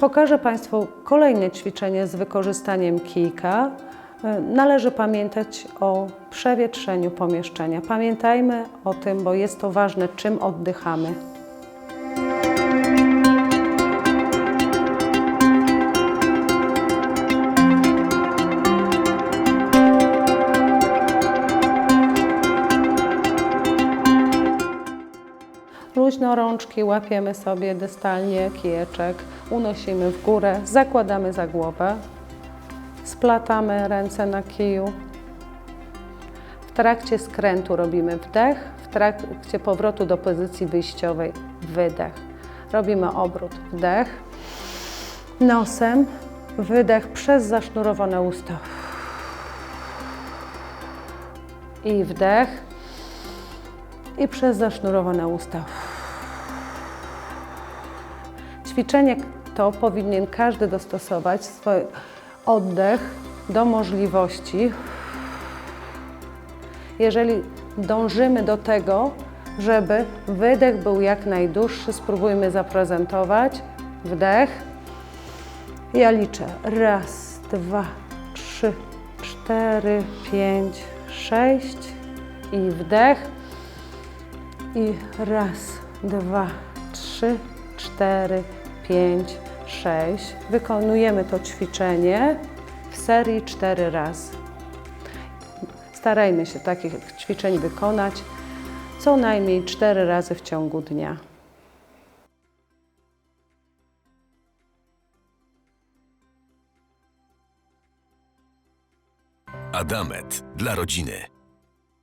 Pokażę Państwu kolejne ćwiczenie z wykorzystaniem kijka. E, Należy pamiętać o przewietrzeniu pomieszczenia. Pamiętajmy o tym, bo jest to ważne, czym oddychamy. Luźno rączki łapiemy sobie dystalnie kijeczek, unosimy w górę, zakładamy za głowę, splatamy ręce na kiju. W trakcie skrętu robimy wdech, w trakcie powrotu do pozycji wyjściowej wydech. Robimy obrót, wdech, nosem, wydech przez zasznurowane usta. I wdech, i przez zasznurowane usta. Ćwiczenie to powinien każdy dostosować swój oddech do możliwości. Jeżeli dążymy do tego, żeby wydech był jak najdłuższy, spróbujmy zaprezentować. Wdech. Ja liczę. Raz, dwa, trzy, cztery, pięć, sześć. I wdech. I raz, dwa, trzy, cztery, pięć, sześć. Wykonujemy to ćwiczenie w serii cztery razy. Starajmy się takich ćwiczeń wykonać co najmniej cztery razy w ciągu dnia. Adamet dla rodziny.